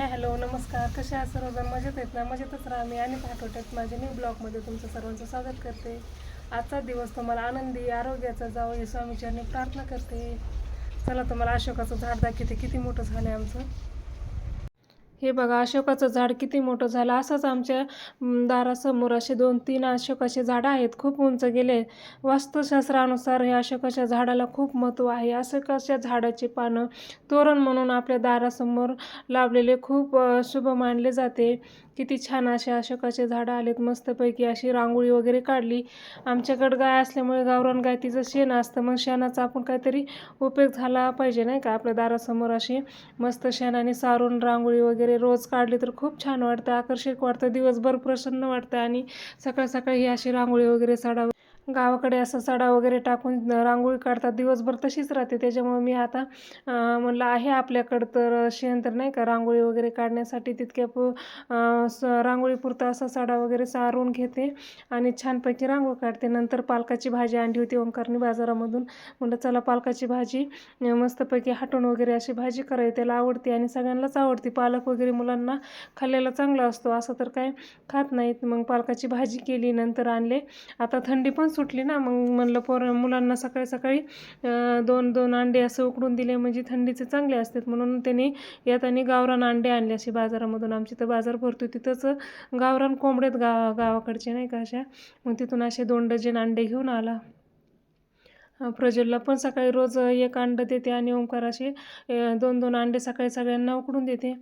Hi hello नमस्कार. कसे आहात सर्वजण? मजेत आहेत ना? मजेतच राहा. मी आणि आहेत माझ्या न्यू ब्लॉगमध्ये तुमचं सर्वांचं स्वागत करते. आजचा दिवस तुम्हाला आनंदी आरोग्याचा जावं हे स्वामीचरणी प्रार्थना करते. चला तुम्हाला अशोकाचं झाड दाखवते. किती मोठं झालं आहे आमचं? हे बघा अशोकाचं झाड किती मोठं झालं. असंच आमच्या दारासमोर असे दोन तीन अशोकाचे झाडं आहेत. खूप उंच गेले. वास्तुशास्त्रानुसार हे अशोकाच्या झाडाला खूप महत्त्व आहे. अशोकाच्या झाडाची पानं तोरण म्हणून आपल्या दारासमोर लावलेले खूप शुभ मानले जाते. किती छान असे अशोकाचे झाडं आलेत. मस्तपैकी अशी रांगोळी वगैरे काढली. आमच्याकडं गाय असल्यामुळे गावरान गाय तिचं शेण असतं. मग शेणाचा आपण काहीतरी उपयोग झाला पाहिजे नाही का? आपल्या दारासमोर अशी मस्त शेणाने सारून रांगोळी वगैरे रोज काढली तर खूप छान वाटतं आकर्षक वाटतं दिवसभर प्रसन्न वाटतं आणि सकाळ सकाळी ही अशी रांगोळी वगैरे साडावं. गावाकडे असं सडा वगैरे टाकून रांगोळी काढतात. दिवसभर तशीच राहते. त्याच्यामुळे मी आता म्हणलं आहे आपल्याकडं तर शेण तर नाही का रांगोळी वगैरे काढण्यासाठी तितक्या पु अं, स रांगोळीपुरता असा सडा वगैरे सारून घेते आणि छानपैकी रांगोळी काढते. नंतर पालकाची भाजी आणली होती ओंकारनी बाजारामधून. म्हणलं चला पालकाची भाजी मस्तपैकी हाटून वगैरे अशी भाजी करावी. त्याला आवडते आणि सगळ्यांनाच आवडते. पालक वगैरे मुलांना खाल्लेला चांगला असतो. असं तर काय खात नाहीत. मग पालकाची भाजी केली नंतर आणले. आता थंडी पण सुटली ना मग म्हणलं पोर मुलांना सकाळी सकाळी दोन दोन अंडे असं उकडून दिले म्हणजे थंडीचे चांगले असतात. म्हणून त्यांनी येताना गावरान अंडे आणले असे बाजारामधून. आमची तर बाजार भरतो तिथंच गावरान कोंबडेत गा गावाकडचे नाही का अशा. मग तिथून असे दोन डझन अंडे घेऊन आला. प्रज्वलला पण सकाळी रोज एक अंडं देते आणि ओंकार दोन दोन अंडे सकाळी सगळ्यांना उकडून देते.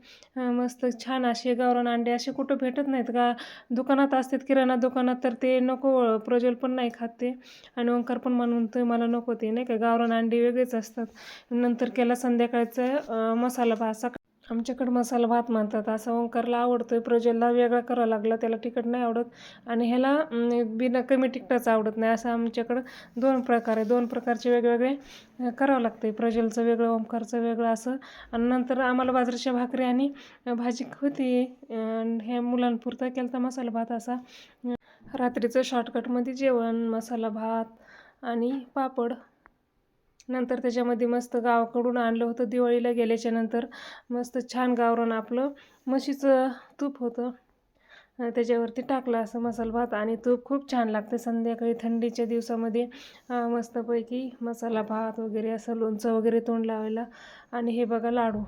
मस्त छान असे गावरान अंडे असे कुठं भेटत नाहीत का? दुकानात असतात किराणा दुकानात तर ते नको प्रज्वल पण नाही खात ते. आणि ओंकार पण म्हणून ते मला नको ते. नाही का? गावरान अंडे वेगळेच असतात. नंतर केला संध्याकाळचं मसाला भात. सकाळ आमच्याकडं मसाला भात म्हणतात असं ओंकारला आवडतोय. प्रज्वलला वेगळा करावा लागला त्याला तिखट नाही आवडत. आणि ह्याला बिना कमी तिखटाचं आवडत नाही. असं आमच्याकडं दोन प्रकार आहे. दोन प्रकारचे वेगवेगळे करावं करावं आहे प्रजेलचं वेगळं ओंकारचं वेगळं असं. आणि नंतर आम्हाला बाजरीच्या भाकरी आणि भाजी होती. हे मुलांपुरता केला तर मसाला भात असा. रात्रीचं शॉर्टकटमध्ये जेवण मसाला भात आणि पापड. नंतर त्याच्यामध्ये मस्त गावाकडून आणलं होतं दिवाळीला गेल्याच्यानंतर मस्त छान गावरान आपलं म्हशीचं तूप होतं. त्याच्यावरती टाकलं असं मसाला भात आणि तूप खूप छान लागते. संध्याकाळी थंडीच्या दिवसामध्ये मस्तपैकी मसाला भात वगैरे असं लोणचं वगैरे तोंड लावायला. आणि हे बघा लाडू.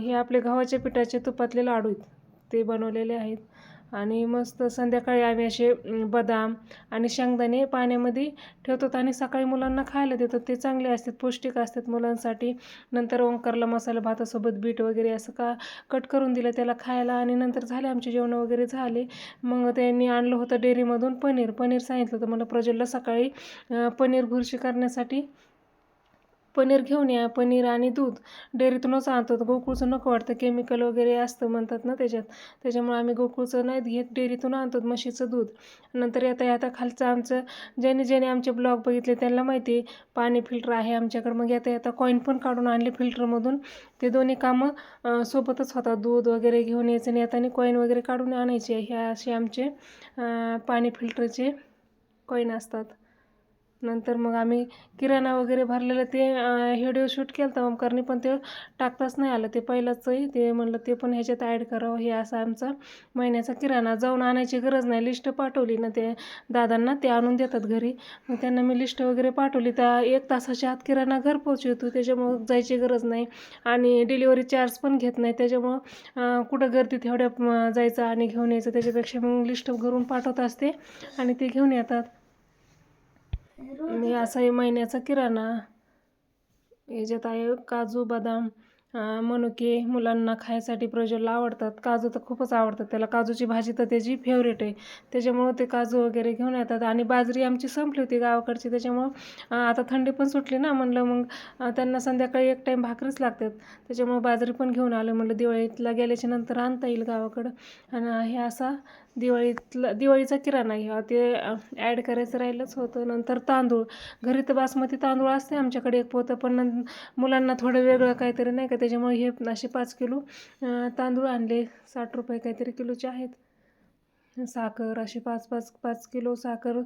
हे आपले गव्हाच्या पिठाचे तुपातले लाडू आहेत. ते बनवलेले आहेत. आणि मस्त संध्याकाळी आम्ही असे बदाम आणि शेंगदाणे पाण्यामध्ये ठेवतात आणि सकाळी मुलांना खायला देतात. ते चांगले असतात पौष्टिक असतात मुलांसाठी. नंतर ओंकारला मसाला भातासोबत बीट वगैरे असं का कट करून दिलं त्याला खायला आणि नंतर झाले आमचे जेवण वगैरे झाले. मग त्यांनी आणलं होतं डेअरीमधून पनीर. पनीर सांगितलं होतं मला प्रज्वलला सकाळी पनीर भुर्शी करण्यासाठी. पनीर घेऊन या पनीर आणि दूध. डेअरीतूनच आणतो गोकुळचं नको वाटतं. केमिकल वगैरे असतं म्हणतात ना त्याच्यात. त्याच्यामुळे आम्ही गोकुळचं नाही घेत. डेअरीतून आणतो म्हशीचं दूध. नंतर येता आता खालचं आमचं. ज्याने ज्याने आमचे ब्लॉग बघितले त्यांना माहिती आहे पाणी फिल्टर आहे आमच्याकडं. मग येता येता कॉईन पण काढून आणले फिल्टरमधून. ते दोन्ही कामं सोबतच होतात. दूध वगैरे घेऊन यायचं आणि आता कॉईन वगैरे काढून आणायचे. हे असे आमचे पाणी फिल्टरचे कॉईन असतात. नंतर मग आम्ही किराणा वगैरे भरलेलं ते व्हिडिओ शूट केलं होतं ओमकारने पण ते टाकताच नाही आलं. ते पहिलंच ते म्हणलं ते पण ह्याच्यात ॲड करावं हे असं आमचा महिन्याचा किराणा. जाऊन आणायची गरज नाही. लिस्ट पाठवली ना ते दादांना ते आणून देतात घरी. मग त्यांना मी लिस्ट वगैरे पाठवली. त्या एक तासाच्या आत किराणा घर येतो त्याच्यामुळं जायची गरज नाही. आणि डिलिव्हरी चार्ज पण घेत नाही. त्याच्यामुळं कुठं गर्दीत तेवढ्या जायचं आणि घेऊन यायचं त्याच्यापेक्षा मग लिस्ट घरून पाठवत असते आणि ते घेऊन येतात. मी असा आहे महिन्याचा किराणा याच्यात आहे काजू बदाम मनुके मुलांना खायसाठी प्रज्वलला आवडतात. काजू तर खूपच आवडतात त्याला. काजूची भाजी तर त्याची फेवरेट आहे. त्याच्यामुळं ते काजू वगैरे घेऊन येतात. आणि बाजरी आमची संपली होती गावाकडची. त्याच्यामुळं आता थंडी पण सुटली ना. म्हणलं मग त्यांना संध्याकाळी एक टाईम भाकरीच लागतात. त्याच्यामुळं बाजरी पण घेऊन आलं. म्हणलं दिवाळीतला गेल्याच्यानंतर आणता येईल गावाकडं. आणि हे असा दिवाळीतला दिवाळीचा किराणा घ्यावा. ते ॲड करायचं राहिलंच होतं. नंतर तांदूळ. घरी तर बासमती तांदूळ असते आमच्याकडे एक पोतं. पण मुलांना थोडं वेगळं काहीतरी नाही का? त्याच्यामुळे हे असे पाच किलो तांदूळ आणले. साठ रुपये काहीतरी किलोचे आहेत. साखर असे पाच पाच पाच किलो साखर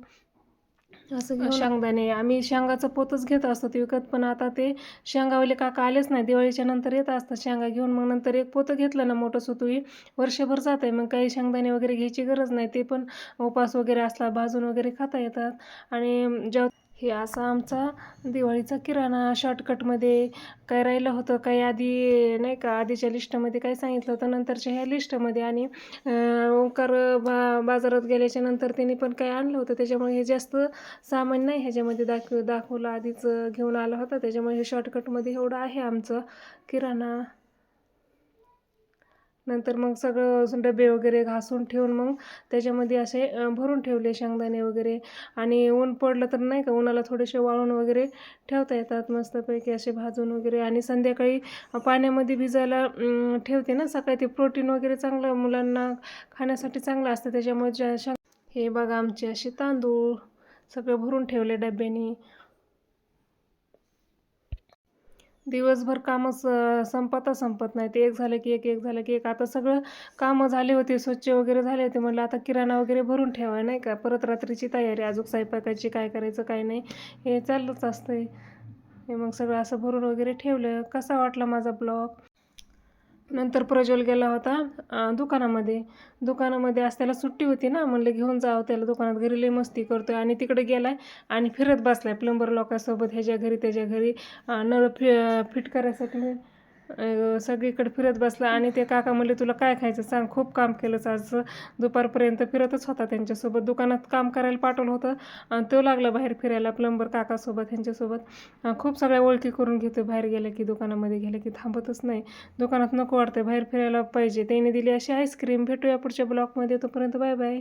असं शेंगदाणे आम्ही शेंगाचं पोतच घेत असतो ते विकत पण आता ते शेंगावले काका आलेच नाही दिवाळीच्या नंतर येत असतात शेंगा घेऊन मग नंतर एक पोतं घेतलं ना मोठं सुतुळी वर्षभर जात आहे मग काही शेंगदाणे वगैरे घ्यायची गरज नाही ते पण उपास वगैरे असला भाजून वगैरे खाता येतात. आणि जेव्हा हे असा आमचा दिवाळीचा किराणा शॉर्टकटमध्ये काय राहिलं होतं काही आधी नाही का आधीच्या लिस्टमध्ये काय सांगितलं होतं नंतरच्या ह्या लिस्टमध्ये आणि ओंकार बा बाजारात गेल्याच्यानंतर त्यांनी पण काय आणलं होतं त्याच्यामुळे हे जास्त सामान नाही ह्याच्यामध्ये दाखव दाखवलं आधीच घेऊन आला होता त्याच्यामुळे हे शॉर्टकटमध्ये एवढं आहे आमचं किराणा. नंतर मग सगळं डबे वगैरे घासून ठेवून मग त्याच्यामध्ये असे भरून ठेवले शेंगदाणे वगैरे. आणि ऊन पडलं तर नाही का उन्हाला थोडेसे वाळून वगैरे ठेवता येतात मस्तपैकी असे भाजून वगैरे. आणि संध्याकाळी पाण्यामध्ये भिजायला ठेवते ना सकाळी ते प्रोटीन वगैरे चांगलं मुलांना खाण्यासाठी चांगलं असतं. त्याच्यामुळे ज्या हे बघा आमचे असे तांदूळ सगळे भरून ठेवले डब्याने. दिवसभर कामं स संपता संपत नाही ते एक झालं की एक एक झालं की एक. आता सगळं कामं झाले होते स्वच्छ वगैरे झाले होते. म्हटलं आता किराणा वगैरे भरून ठेवा नाही का? परत रात्रीची तयारी अजून स्वयंपाकाची काय करायचं काय नाही. हे चाललंच असतंय. आहे मग सगळं असं भरून वगैरे ठेवलं. कसा वाटला माझा ब्लॉग? नंतर प्रज्वल गेला होता दुकानामध्ये. दुकानामध्ये आज त्याला सुट्टी होती ना म्हणलं घेऊन जावं त्याला दुकानात. घरी लई मस्ती करतोय आणि तिकडे गेलाय आणि फिरत बसलाय प्लंबर लोकांसोबत ह्याच्या घरी त्याच्या घरी. नळ फि फिट करायसाठी. सगळीकडे फिरत बसला आणि ते काका म्हणले तुला काय खायचं सांग खूप काम केलंच आज. दुपारपर्यंत फिरतच होता त्यांच्यासोबत. दुकानात काम करायला पाठवलं होतं आणि तो लागला बाहेर फिरायला प्लंबर काकासोबत ह्यांच्यासोबत. खूप सगळ्या ओळखी करून घेतो बाहेर गेलं की दुकानामध्ये गेलं की थांबतच नाही. दुकानात नको वाटतं बाहेर फिरायला पाहिजे. त्याने दिली अशी आईस्क्रीम भेटूया पुढच्या ब्लॉकमध्ये तोपर्यंत बाय बाय